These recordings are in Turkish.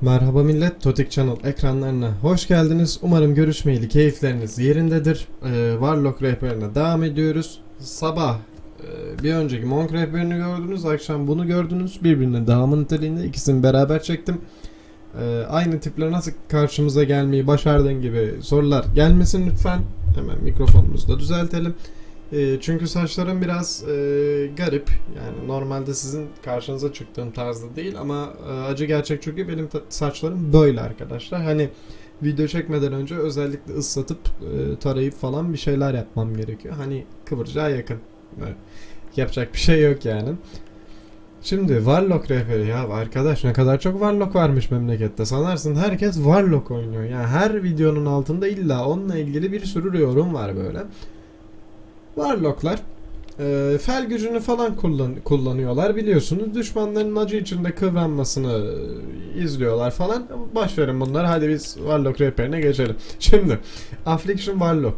Merhaba millet, Totik Channel ekranlarına hoş geldiniz. Umarım görüşmeyeli keyifleriniz yerindedir. Ee, Warlock rehberine devam ediyoruz. Sabah e, bir önceki Monk rehberini gördünüz, akşam bunu gördünüz. Birbirine devamı niteliğinde ikisini beraber çektim. Ee, aynı tipler nasıl karşımıza gelmeyi başardığın gibi sorular gelmesin lütfen. Hemen mikrofonumuzu da düzeltelim. E, çünkü saçlarım biraz e, garip. Yani normalde sizin karşınıza çıktığım tarzda değil ama e, acı gerçek çünkü benim saçlarım böyle arkadaşlar. Hani video çekmeden önce özellikle ıslatıp e, tarayıp falan bir şeyler yapmam gerekiyor. Hani kıvırcığa yakın. Evet. Yapacak bir şey yok yani. Şimdi Warlock rehberi ya arkadaş ne kadar çok Warlock varmış memlekette. Sanarsın herkes Warlock oynuyor. Yani her videonun altında illa onunla ilgili bir sürü yorum var böyle. Warlocklar e, fel gücünü falan kullan kullanıyorlar biliyorsunuz. Düşmanların acı içinde kıvranmasını e, izliyorlar falan. Boş verin bunları. Hadi biz Warlock rehberine geçelim. Şimdi Affliction Warlock.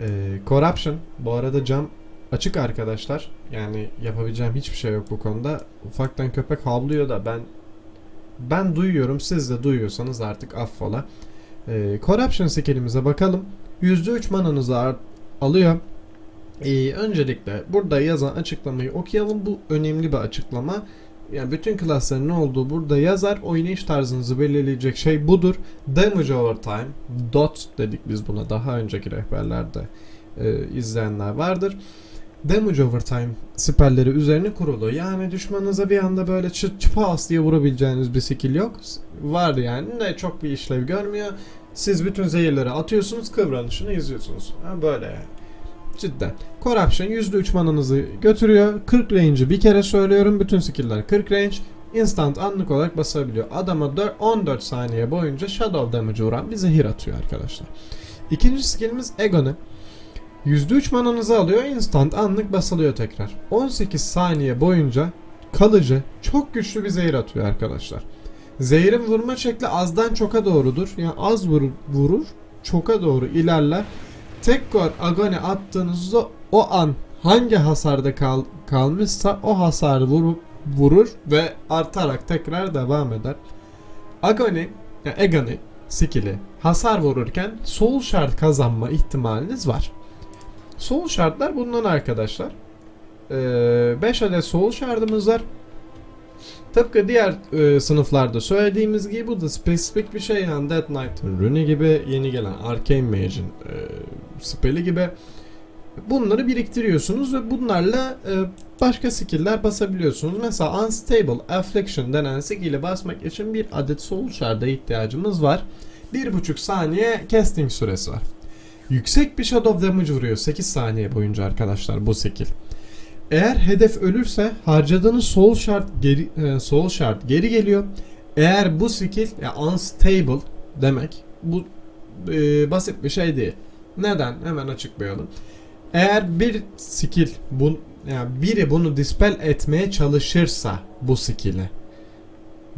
E, Corruption. Bu arada cam açık arkadaşlar. Yani yapabileceğim hiçbir şey yok bu konuda. Ufaktan köpek havlıyor da ben ben duyuyorum. Siz de duyuyorsanız artık affola. E, Corruption skillimize bakalım. %3 mananızı alıyor. Ee, öncelikle burada yazan açıklamayı okuyalım. Bu önemli bir açıklama. Yani bütün klasların ne olduğu burada yazar. Oynayış tarzınızı belirleyecek şey budur. Damage over time. DOT dedik biz buna. Daha önceki rehberlerde e, izleyenler vardır. Damage over time siperleri üzerine kurulu. Yani düşmanınıza bir anda böyle çıt çıpas diye vurabileceğiniz bir skill yok. Var yani de çok bir işlev görmüyor. Siz bütün zehirleri atıyorsunuz, kıvranışını izliyorsunuz. Ha, böyle yani. Cidden. Corruption %3 mananızı götürüyor. 40 range'i bir kere söylüyorum. Bütün skill'ler 40 range. Instant anlık olarak basabiliyor. Adama dör- 14 saniye boyunca Shadow damage vuran bir zehir atıyor arkadaşlar. İkinci skillimiz Agony. %3 mananızı alıyor. Instant anlık basılıyor tekrar. 18 saniye boyunca kalıcı çok güçlü bir zehir atıyor arkadaşlar. Zehirin vurma şekli azdan çoka doğrudur. Yani az vurur, vurur çoka doğru ilerler. Tekrar agoni attığınızda o an hangi hasarda kal, kalmışsa o hasarı vurup vurur ve artarak tekrar devam eder. Agoni, yani agoni skill'i hasar vururken soul shard kazanma ihtimaliniz var. Soul shardlar bundan arkadaşlar. 5 adet soul shardımız var. Tıpkı diğer e, sınıflarda söylediğimiz gibi bu da spesifik bir şey yani Death Knight'ın rune gibi yeni gelen Arcane Mage'in e, spell'i gibi bunları biriktiriyorsunuz ve bunlarla e, başka skill'ler basabiliyorsunuz. Mesela Unstable Affliction denen skill'i basmak için bir adet Soul Shard'a ihtiyacımız var. 1.5 saniye casting süresi var. Yüksek bir Shadow Damage vuruyor 8 saniye boyunca arkadaşlar bu skill. Eğer hedef ölürse harcadığınız soul shard geri e, soul geri geliyor. Eğer bu skill ya unstable demek bu e, basit bir şey değil. Neden? Hemen açıklayalım. Eğer bir skill bu yani biri bunu dispel etmeye çalışırsa bu skill'i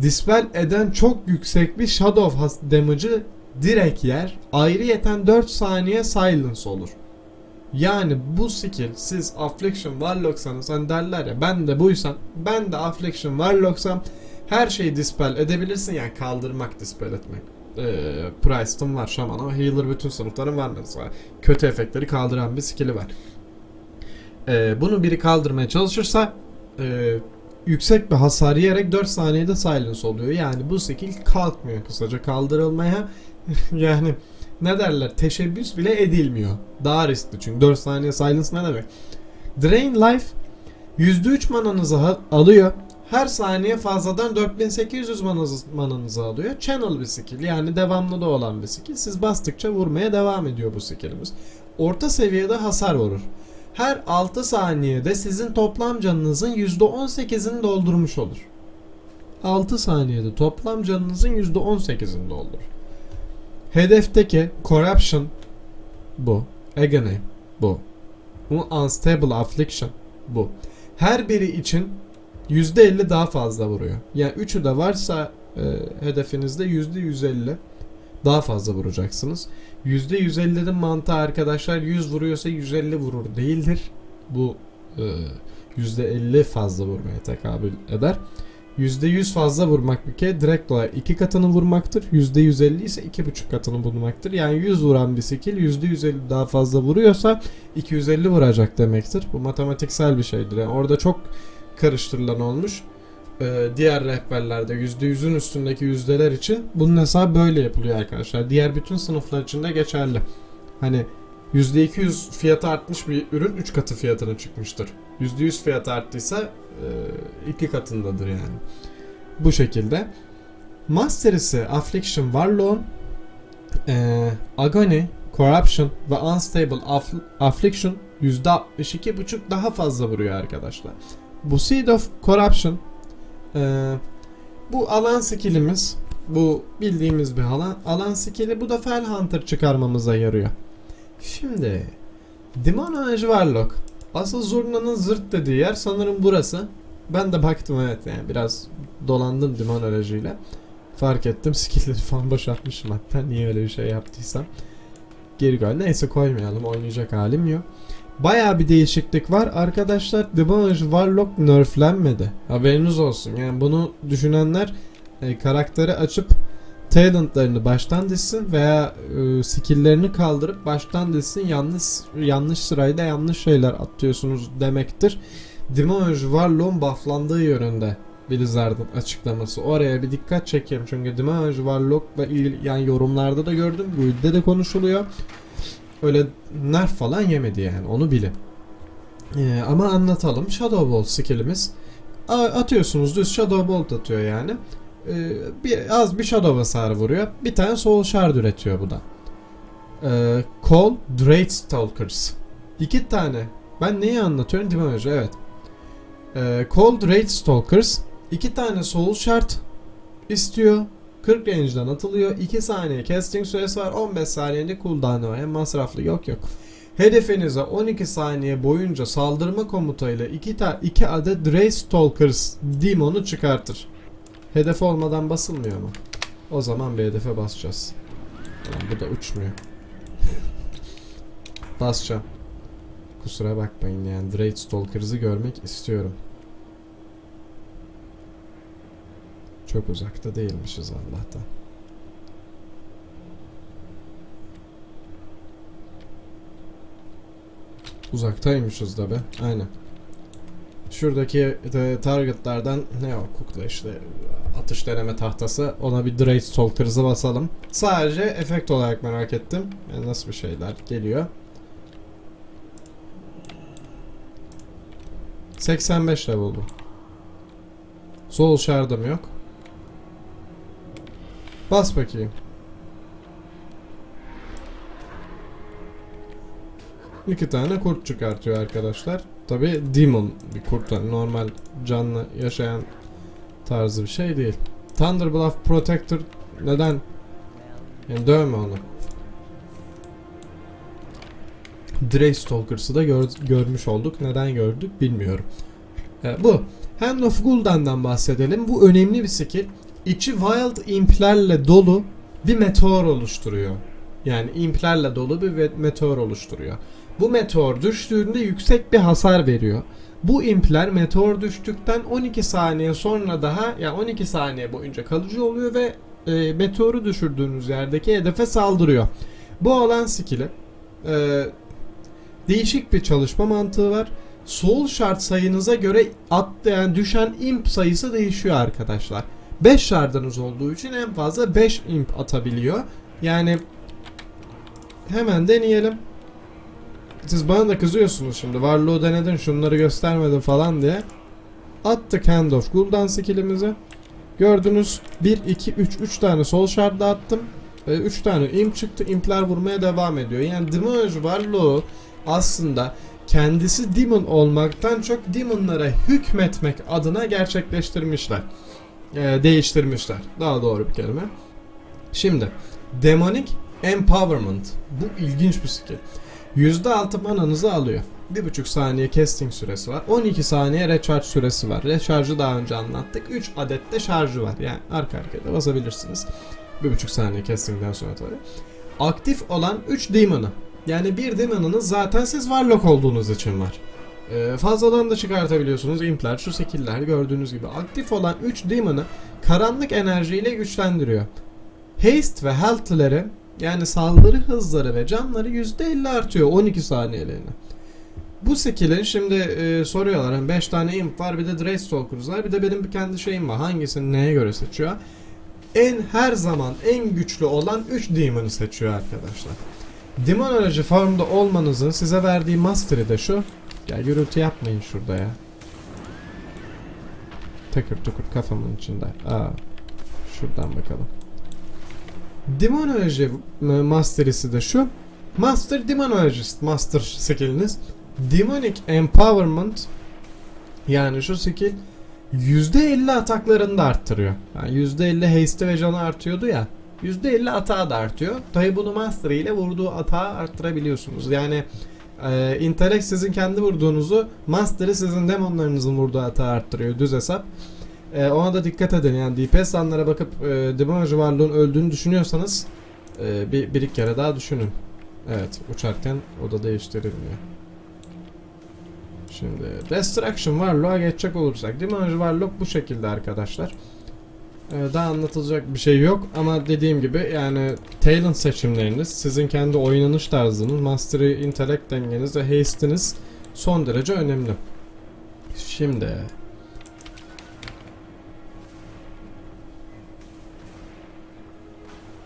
dispel eden çok yüksek bir shadow damage'ı direkt yer. Ayrıyeten 4 saniye silence olur. Yani bu skill siz Affliction Warlock'sanız hani derler ya ben de buysam ben de Affliction Warlock'sam her şeyi dispel edebilirsin yani kaldırmak dispel etmek. Ee, Price'ın var Shaman ama Healer bütün sınıfların var mesela. Kötü efektleri kaldıran bir skill'i var. Ee, bunu biri kaldırmaya çalışırsa e, yüksek bir hasar yiyerek 4 saniyede silence oluyor. Yani bu skill kalkmıyor kısaca kaldırılmaya. yani ne derler teşebbüs bile edilmiyor. Daha riskli çünkü 4 saniye silence ne demek? Drain Life %3 mananızı alıyor. Her saniye fazladan 4800 mananızı, alıyor. Channel bir skill yani devamlı da olan bir skill. Siz bastıkça vurmaya devam ediyor bu skillimiz. Orta seviyede hasar vurur. Her 6 saniyede sizin toplam canınızın %18'ini doldurmuş olur. 6 saniyede toplam canınızın %18'ini doldurur. Hedefteki Corruption bu. Agony bu. Unstable Affliction bu. Her biri için %50 daha fazla vuruyor. Yani üçü de varsa e, hedefinizde %150 daha fazla vuracaksınız. %150'nin mantığı arkadaşlar 100 vuruyorsa 150 vurur değildir. Bu e, %50 fazla vurmaya tekabül eder. %100 fazla vurmak bir kere direkt olarak 2 katını vurmaktır. %150 ise 2,5 katını vurmaktır. Yani 100 vuran bir skill %150 daha fazla vuruyorsa 250 vuracak demektir. Bu matematiksel bir şeydir. Yani orada çok karıştırılan olmuş. Ee, diğer rehberlerde %100'ün üstündeki yüzdeler için bunun hesabı böyle yapılıyor arkadaşlar. Diğer bütün sınıflar için de geçerli. Hani %200 fiyatı artmış bir ürün 3 katı fiyatına çıkmıştır. %100 fiyatı arttıysa 2 katındadır yani. Bu şekilde. Master'isi Affliction Warlock'un e, Agony, Corruption ve Unstable Aff- Affliction %62.5 daha fazla vuruyor arkadaşlar. Bu Seed of Corruption e, bu alan skillimiz bu bildiğimiz bir alan, alan skilli bu da Fel Hunter çıkarmamıza yarıyor. Şimdi Demonology Warlock Asıl zurnanın zırt dediği yer sanırım burası. Ben de baktım evet yani biraz dolandım demonolojiyle. Fark ettim skillleri falan boşaltmışım hatta niye öyle bir şey yaptıysam. Geri gel. Neyse koymayalım oynayacak halim yok. Baya bir değişiklik var. Arkadaşlar Demonology Warlock nerflenmedi. Haberiniz olsun. Yani bunu düşünenler e, karakteri açıp talentlarını baştan dizsin veya e, skill'lerini kaldırıp baştan dizsin yanlış yanlış sırayla yanlış şeyler atıyorsunuz demektir. Demonology Warlock'un bufflandığı yönünde Blizzard'ın açıklaması. Oraya bir dikkat çekeyim çünkü Demonology Warlock'la ilgili yani yorumlarda da gördüm. Bu ülkede de konuşuluyor. Öyle nerf falan yemedi yani onu bilin. Ee, ama anlatalım. Shadow Bolt skillimiz. Atıyorsunuz düz Shadow Bolt atıyor yani. Ee, bir, az bir Shadow hasarı vuruyor. Bir tane Soul Shard üretiyor bu da. Ee, Call Drake Stalkers. İki tane. Ben neyi anlatıyorum? Demonology evet. Ee, Call Drake Stalkers. iki tane Soul Shard istiyor. 40 range'den atılıyor. 2 saniye casting süresi var. 15 saniyede cooldown'ı var. Hem masraflı yok yok. Hedefinize 12 saniye boyunca saldırma komutayla 2 ta 2 adet Drake Stalkers Demon'u çıkartır. Hedef olmadan basılmıyor mu? O zaman bir hedefe basacağız. Ulan bu da uçmuyor. Basacağım. Kusura bakmayın yani Drake Stalkers'ı görmek istiyorum. Çok uzakta değilmişiz Allah'tan. Uzaktaymışız da be. Aynen. Şuradaki de targetlardan ne o kukla işte atış deneme tahtası ona bir Drake Stalkers'ı basalım. Sadece efekt olarak merak ettim. Yani nasıl bir şeyler geliyor. 85 level bu. Soul Shard'ım yok. Bas bakayım. İki tane kurt çıkartıyor arkadaşlar. Tabi demon bir kurt yani normal canlı yaşayan tarzı bir şey değil. Thunder Bluff Protector neden? Yani dövme onu. Drake Stalkers'ı da gör- görmüş olduk. Neden gördük bilmiyorum. Ee, bu. Hand of Gul'dan'dan bahsedelim. Bu önemli bir skill. İçi Wild Imp'lerle dolu bir meteor oluşturuyor. Yani implerle dolu bir meteor oluşturuyor. Bu meteor düştüğünde yüksek bir hasar veriyor. Bu impler meteor düştükten 12 saniye sonra daha ya 12 saniye boyunca kalıcı oluyor ve e, meteoru düşürdüğünüz yerdeki hedefe saldırıyor. Bu alan skill'i e, değişik bir çalışma mantığı var. Soul Shard sayınıza göre atlayan düşen imp sayısı değişiyor arkadaşlar. 5 shardınız olduğu için en fazla 5 imp atabiliyor. Yani hemen deneyelim. Siz bana da kızıyorsunuz şimdi. Varlığı denedin şunları göstermedin falan diye. Attık Hand of Gul'dan skillimizi. Gördünüz 1, 2, 3, 3 tane sol shard'da attım. 3 tane imp çıktı. Impler vurmaya devam ediyor. Yani Demonology varlığı aslında kendisi demon olmaktan çok demonlara hükmetmek adına gerçekleştirmişler. Ee, değiştirmişler. Daha doğru bir kelime. Şimdi Demonic Empowerment. Bu ilginç bir skill. %6 mananızı alıyor. 1.5 saniye casting süresi var. 12 saniye recharge süresi var. Recharge'ı daha önce anlattık. 3 adet de şarjı var. Yani arka arkaya da basabilirsiniz. 1.5 saniye castingden sonra tabii. Aktif olan 3 demon'ı. Yani bir demon'ınız zaten siz warlock olduğunuz için var. Ee, fazladan da çıkartabiliyorsunuz. Impler, şu skill'ler gördüğünüz gibi. Aktif olan 3 demon'ı karanlık enerjiyle güçlendiriyor. Haste ve health'leri yani saldırı hızları ve canları %50 artıyor 12 saniyeliğine. Bu skill'in şimdi e, soruyorlar hani 5 tane imp var bir de Dray Stalker'ız var bir de benim kendi şeyim var hangisini neye göre seçiyor? En her zaman en güçlü olan 3 demon'ı seçiyor arkadaşlar. Demon aracı formda olmanızın size verdiği mastery de şu. Gel gürültü yapmayın şurada ya. Takır tukur kafamın içinde. Aa, şuradan bakalım. Demonoloji Master'isi de şu. Master Demonologist Master skilliniz. Demonic Empowerment yani şu skill %50 ataklarını da arttırıyor. Yani %50 haste ve canı artıyordu ya. %50 atağı da artıyor. Tabi bunu Master ile vurduğu atağı arttırabiliyorsunuz. Yani e, intellect sizin kendi vurduğunuzu Master'ı sizin demonlarınızın vurduğu atağı arttırıyor. Düz hesap. E, ona da dikkat edin yani DPS sanlara bakıp e, demonoloji varlığın öldüğünü düşünüyorsanız e, bir, bir iki kere daha düşünün. Evet uçarken o da değiştirilmiyor. Şimdi Destruction Warlock'a geçecek olursak Demonology Warlock bu şekilde arkadaşlar. Ee, daha anlatılacak bir şey yok ama dediğim gibi yani talent seçimleriniz, sizin kendi oynanış tarzınız, mastery, intellect dengeniz ve haste'iniz son derece önemli. Şimdi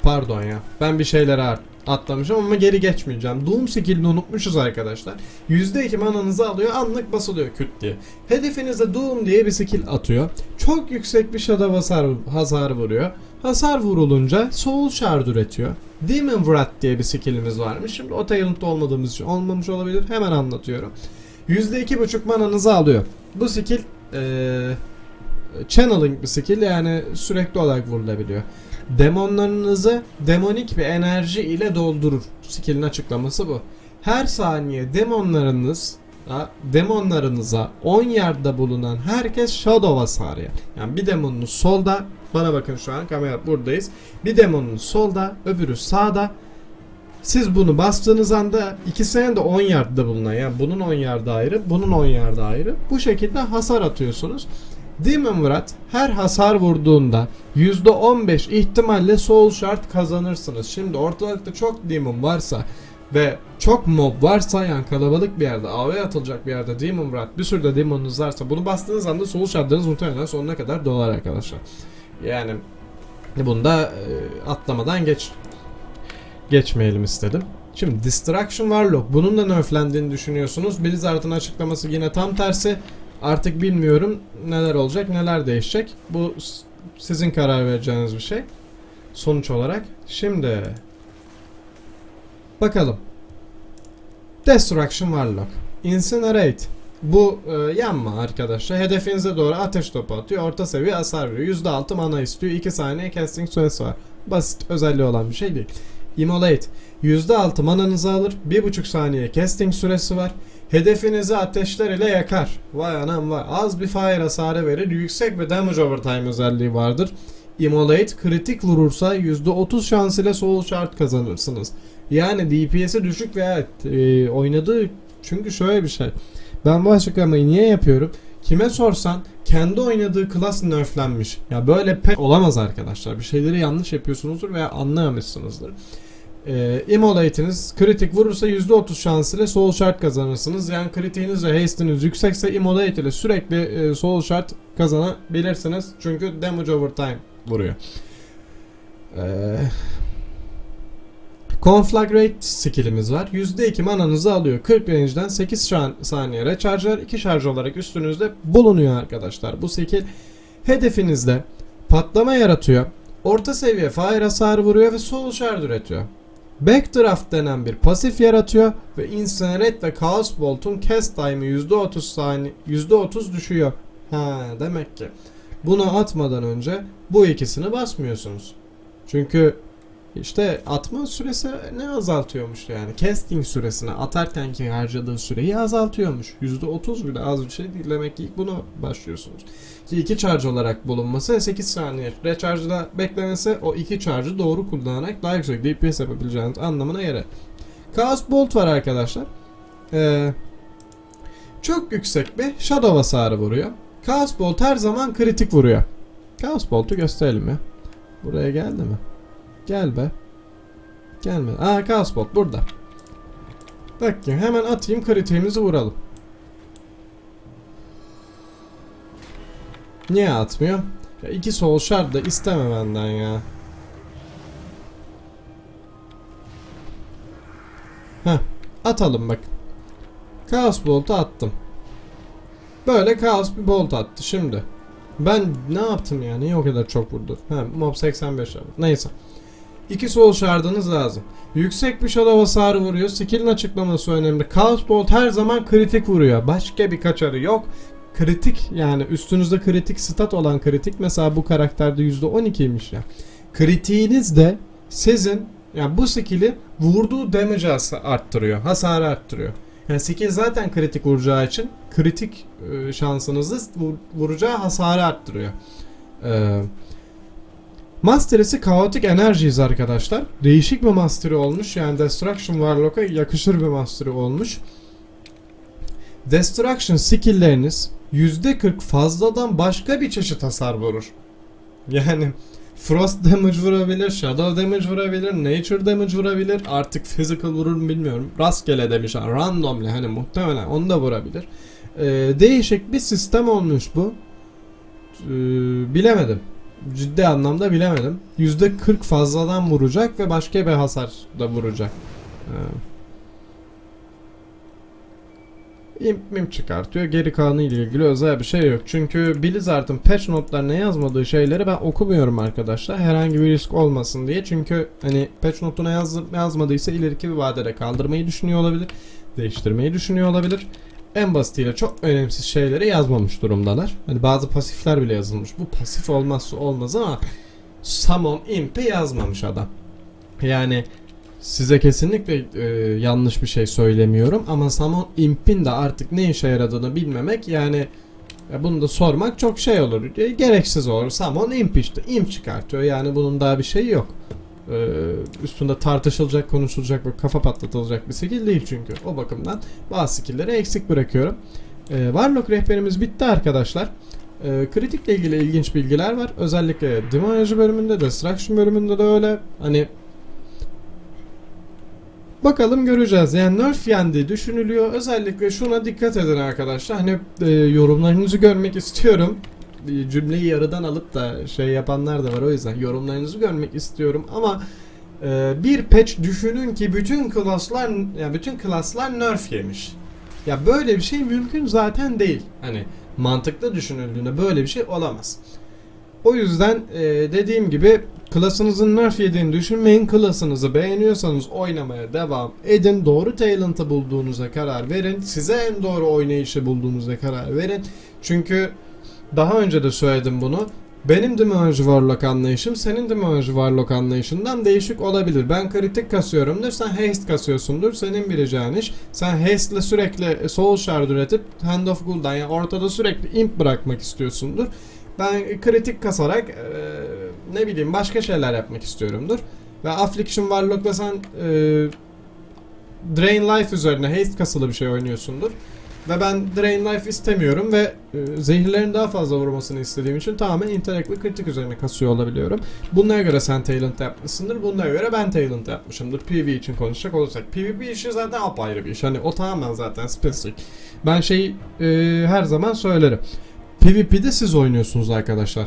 Pardon ya. Ben bir şeylere art- atlamışım ama geri geçmeyeceğim. Doom skillini unutmuşuz arkadaşlar. %2 mananızı alıyor anlık basılıyor küt diye. Hedefinize Doom diye bir skill atıyor. Çok yüksek bir shadow hasar, hasar vuruyor. Hasar vurulunca soul shard üretiyor. Demon Wrath diye bir skillimiz varmış. Şimdi o talent'ta olmadığımız için olmamış olabilir. Hemen anlatıyorum. %2.5 mananızı alıyor. Bu skill eee channeling bir skill yani sürekli olarak vurulabiliyor. Demonlarınızı demonik bir enerji ile doldurur. Skill'in açıklaması bu. Her saniye demonlarınız demonlarınıza 10 yardda bulunan herkes shadow hasarı. Yani bir demonunuz solda bana bakın şu an kamera buradayız. Bir demonunuz solda öbürü sağda. Siz bunu bastığınız anda ikisinin de 10 yardda bulunan yani bunun 10 yarda ayrı bunun 10 yarda ayrı bu şekilde hasar atıyorsunuz. Demon Wrath her hasar vurduğunda %15 ihtimalle soul shard kazanırsınız. Şimdi ortalıkta çok demon varsa ve çok mob varsa yani kalabalık bir yerde AV atılacak bir yerde Demon Wrath bir sürü de demonunuz varsa bunu bastığınız anda soul shardlarınız muhtemelen sonuna kadar dolar arkadaşlar. Yani bunu da e, atlamadan geç geçmeyelim istedim. Şimdi Distraction Warlock bunun da nerflendiğini düşünüyorsunuz. Blizzard'ın açıklaması yine tam tersi. Artık bilmiyorum neler olacak, neler değişecek. Bu sizin karar vereceğiniz bir şey. Sonuç olarak. Şimdi bakalım. Destruction Warlock. Incinerate. Bu e, yanma arkadaşlar. Hedefinize doğru ateş topu atıyor. Orta seviye hasar veriyor. %6 mana istiyor. 2 saniye casting süresi var. Basit özelliği olan bir şey değil. Immolate. %6 mananızı alır. 1.5 saniye casting süresi var. Hedefinizi ateşler ile yakar. Vay anam vay. Az bir fire hasarı verir. Yüksek bir damage overtime özelliği vardır. Immolate kritik vurursa %30 şans ile soul shard kazanırsınız. Yani DPS'i düşük veya e, oynadığı çünkü şöyle bir şey. Ben bu açıklamayı niye yapıyorum? Kime sorsan kendi oynadığı klas nerflenmiş. Ya böyle pek olamaz arkadaşlar. Bir şeyleri yanlış yapıyorsunuzdur veya anlamamışsınızdır. Ee, Immolate'iniz kritik vurursa %30 şans ile soul shard kazanırsınız. Yani kritiğiniz ve haste'iniz yüksekse Immolate ile sürekli e, soul shard kazanabilirsiniz. Çünkü damage overtime vuruyor. Ee, Conflagrate skillimiz var. %2 mananızı alıyor. 40 range'den 8 şan- saniye recharge'lar 2 şarj olarak üstünüzde bulunuyor arkadaşlar. Bu skill hedefinizde patlama yaratıyor. Orta seviye fire hasarı vuruyor ve soul shard üretiyor. Backdraft denen bir pasif yaratıyor ve Incinerate ve Chaos Bolt'un cast time'ı %30 saniye %30 düşüyor. Ha demek ki bunu atmadan önce bu ikisini basmıyorsunuz. Çünkü işte atma süresi ne azaltıyormuş yani. Casting süresini atarkenki harcadığı süreyi azaltıyormuş. %30 bile az bir şey değil. Demek ki ilk bunu başlıyorsunuz. Ki iki charge olarak bulunması 8 saniye. Recharge'da beklemesi o iki charge'ı doğru kullanarak daha yüksek DPS yapabileceğiniz anlamına gelir. Chaos Bolt var arkadaşlar. Ee, çok yüksek bir shadow hasarı vuruyor. Chaos Bolt her zaman kritik vuruyor. Chaos Bolt'u gösterelim ya. Buraya geldi mi? Gel be. Gelme. Aa Chaos Bolt burada. Bakayım hemen atayım kritiğimizi vuralım. Niye atmıyor? Ya iki soul shard da isteme benden ya. Heh, atalım bak. Chaos Bolt'u attım. Böyle Chaos bir bolt attı şimdi. Ben ne yaptım ya? Niye o kadar çok vurdu? Ha, mob 85 yaptı. Neyse. İki soul shard'ınız lazım. Yüksek bir shadow hasarı vuruyor. Skill'in açıklaması önemli. Chaos Bolt her zaman kritik vuruyor. Başka bir kaçarı yok. Kritik yani üstünüzde kritik stat olan kritik mesela bu karakterde %12'ymiş ya. Kritiğiniz de sizin yani bu skill'i vurduğu damage'ı arttırıyor. Hasarı arttırıyor. Yani skill zaten kritik vuracağı için kritik e, şansınızı vur- vuracağı hasarı arttırıyor. Eee Master'isi Chaotic Energies arkadaşlar. Değişik bir master'i olmuş. Yani Destruction Warlock'a yakışır bir master'i olmuş. Destruction skill'leriniz %40 fazladan başka bir çeşit hasar vurur. Yani Frost damage vurabilir, Shadow damage vurabilir, Nature damage vurabilir. Artık physical vurur mu bilmiyorum. Rastgele demiş randomly hani muhtemelen onu da vurabilir. Ee, değişik bir sistem olmuş bu. Ee, bilemedim. Ciddi anlamda bilemedim. %40 fazladan vuracak ve başka bir hasar da vuracak. Ee, imp mim çıkartıyor. Geri kalanı ile ilgili özel bir şey yok. Çünkü Blizzard'ın patch notlarına yazmadığı şeyleri ben okumuyorum arkadaşlar. Herhangi bir risk olmasın diye. Çünkü hani patch notuna yaz, yazmadıysa ileriki bir vadede kaldırmayı düşünüyor olabilir. Değiştirmeyi düşünüyor olabilir. En basitiyle çok önemsiz şeyleri yazmamış durumdalar. Hani bazı pasifler bile yazılmış. Bu pasif olmazsa olmaz ama Summon Imp'i yazmamış adam. Yani size kesinlikle e, yanlış bir şey söylemiyorum ama Summon Imp'in de artık ne işe yaradığını bilmemek yani e, bunu da sormak çok şey olur. E, gereksiz olur. Summon Imp işte. Imp çıkartıyor. Yani bunun daha bir şeyi yok. E, üstünde tartışılacak, konuşulacak ve kafa patlatılacak bir skill değil çünkü. O bakımdan bazı skillleri eksik bırakıyorum. E, Warlock rehberimiz bitti arkadaşlar. E, kritikle ilgili ilginç bilgiler var. Özellikle Demonology bölümünde, Destruction bölümünde de öyle. Hani Bakalım göreceğiz. Yani nerf yendi düşünülüyor. Özellikle şuna dikkat edin arkadaşlar. Hani e, yorumlarınızı görmek istiyorum. E, cümleyi yarıdan alıp da şey yapanlar da var o yüzden yorumlarınızı görmek istiyorum ama e, bir patch düşünün ki bütün klaslar ya bütün klaslar nerf yemiş. Ya böyle bir şey mümkün zaten değil. Hani mantıklı düşünüldüğünde böyle bir şey olamaz. O yüzden e, dediğim gibi klasınızın nerf yediğini düşünmeyin. Klasınızı beğeniyorsanız oynamaya devam edin. Doğru talent'ı bulduğunuza karar verin. Size en doğru oynayışı bulduğunuzda karar verin. Çünkü daha önce de söyledim bunu. Benim Demonology Warlock anlayışım senin Demonology Warlock anlayışından değişik olabilir. Ben kritik kasıyorumdur, sen haste kasıyorsundur. Senin bileceğin iş. Sen haste'le sürekli soul shard üretip Hand of Ghoul'dan yani ortada sürekli imp bırakmak istiyorsundur. Ben kritik kasarak eee, ne bileyim başka şeyler yapmak istiyorumdur. Ve Affliction Warlock'la sen eee, Drain Life üzerine haste kasılı bir şey oynuyorsundur. Ve ben Drain Life istemiyorum ve e, zehirlerin daha fazla vurmasını istediğim için tamamen intellect ve kritik üzerine kasıyor olabiliyorum. Bunlara göre sen talent yapmışsındır, bunlara göre ben talent yapmışımdır. PvE için konuşacak olursak. PvP işi zaten apayrı bir iş. Hani o tamamen zaten spesifik. Ben şey e, her zaman söylerim. PvP'de siz oynuyorsunuz arkadaşlar.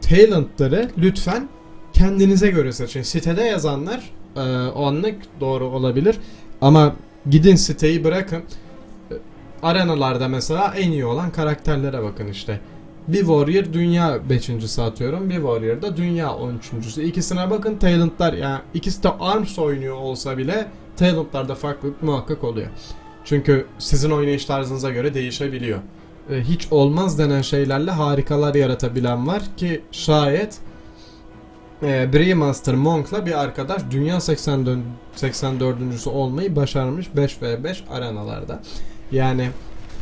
Talentları lütfen kendinize göre seçin. Sitede yazanlar e, anlık doğru olabilir. Ama gidin siteyi bırakın. E, Arenalarda mesela en iyi olan karakterlere bakın işte. Bir Warrior dünya 5.si atıyorum. Bir Warrior da dünya 13.sü. İkisine bakın talentlar yani ikisi de ARMS oynuyor olsa bile talentlarda farklılık muhakkak oluyor. Çünkü sizin oynayış tarzınıza göre değişebiliyor. E, hiç olmaz denen şeylerle harikalar yaratabilen var ki şayet e, Brewmaster Monk'la bir arkadaş dünya 84. 84.sü olmayı başarmış 5v5 arenalarda. Yani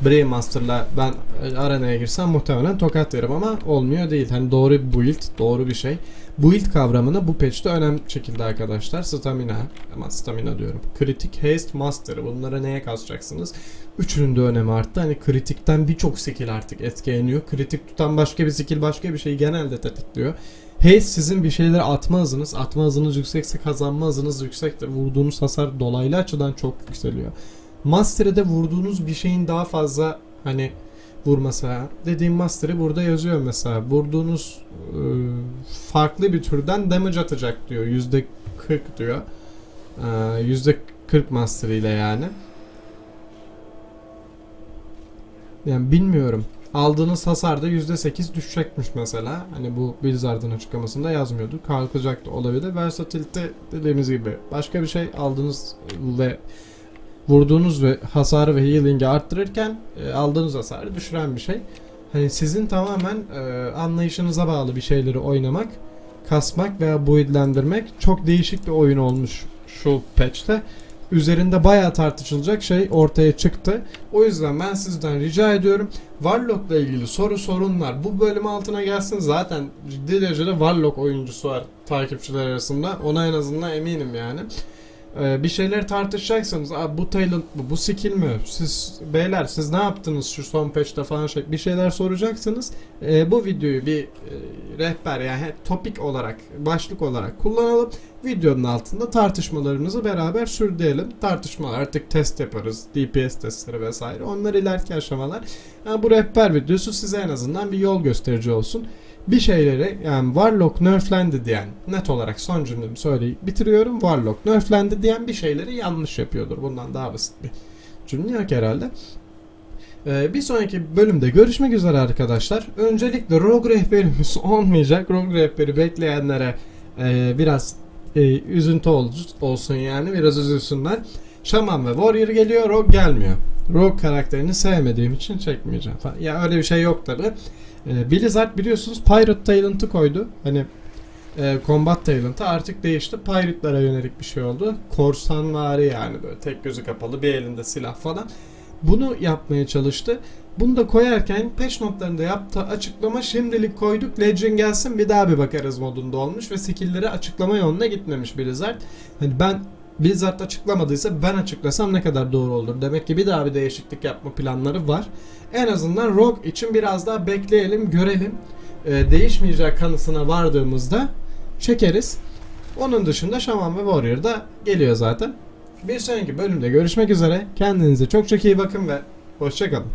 Brave Master'la ben arenaya girsem muhtemelen tokat yerim ama olmuyor değil. Hani doğru bir build, doğru bir şey. Build kavramını bu patch'te önemli çekildi arkadaşlar. Stamina, ama stamina diyorum. Kritik, haste, master. Bunları neye kasacaksınız? Üçünün de önemi arttı. Hani kritikten birçok skill artık etkileniyor. Kritik tutan başka bir skill başka bir şeyi genelde tetikliyor. Haste sizin bir şeyleri atma hızınız. Atma hızınız yüksekse kazanma hızınız yüksektir. Vurduğunuz hasar dolaylı açıdan çok yükseliyor. Mastery'de vurduğunuz bir şeyin daha fazla hani vurması. Dediğim Mastery burada yazıyor mesela. Vurduğunuz e, farklı bir türden damage atacak diyor. %40 diyor. E, %40 Mastery ile yani. Yani bilmiyorum. Aldığınız hasarda %8 düşecekmiş mesela. Hani bu Blizzard'ın açıklamasında yazmıyordu. Kalkacak da olabilir. Versatility dediğimiz gibi başka bir şey aldığınız ve vurduğunuz ve hasarı ve healing'i arttırırken e, aldığınız hasarı düşüren bir şey. Hani sizin tamamen e, anlayışınıza bağlı bir şeyleri oynamak, kasmak veya buildlendirmek çok değişik bir oyun olmuş şu patch'te. Üzerinde bayağı tartışılacak şey ortaya çıktı. O yüzden ben sizden rica ediyorum. Warlock'la ilgili soru sorunlar bu bölüm altına gelsin. Zaten ciddi derecede Warlock oyuncusu var takipçiler arasında. Ona en azından eminim yani. Ee, bir şeyler tartışacaksanız Aa, bu talent mı bu skill mi? Siz beyler siz ne yaptınız şu son patch'te falan? şey bir şeyler soracaksınız. Ee, bu videoyu bir e, rehber yani topik olarak başlık olarak kullanalım. Videonun altında tartışmalarımızı beraber sürdürelim. Tartışmalar artık test yaparız DPS testleri vesaire. Onlar ileriki aşamalar. Yani bu rehber videosu size en azından bir yol gösterici olsun bir şeyleri yani Warlock nerflendi diyen net olarak son cümlemi söyleyip bitiriyorum. Warlock nerflendi diyen bir şeyleri yanlış yapıyordur. Bundan daha basit bir cümle yok herhalde. Ee, bir sonraki bölümde görüşmek üzere arkadaşlar. Öncelikle Rogue rehberimiz olmayacak. Rogue rehberi bekleyenlere e, biraz e, üzüntü ol- olsun yani. Biraz üzülsünler. Shaman ve Warrior geliyor. Rogue gelmiyor. Rogue karakterini sevmediğim için çekmeyeceğim falan. Ya öyle bir şey yok tabi. Ee, Blizzard biliyorsunuz Pirate Talent'ı koydu. Hani e, Combat Talent'ı artık değişti. Pirate'lara yönelik bir şey oldu. Korsanvari yani böyle tek gözü kapalı bir elinde silah falan. Bunu yapmaya çalıştı. Bunu da koyarken patch notlarında yaptığı açıklama şimdilik koyduk Legend gelsin bir daha bir bakarız modunda olmuş ve skill'leri açıklama yoluna gitmemiş Blizzard. Hani ben Blizzard açıklamadıysa ben açıklasam ne kadar doğru olur. Demek ki bir daha bir değişiklik yapma planları var. En azından Rogue için biraz daha bekleyelim, görelim. Ee, değişmeyecek kanısına vardığımızda çekeriz. Onun dışında Shaman ve Warrior da geliyor zaten. Bir sonraki bölümde görüşmek üzere. Kendinize çok çok iyi bakın ve hoşçakalın.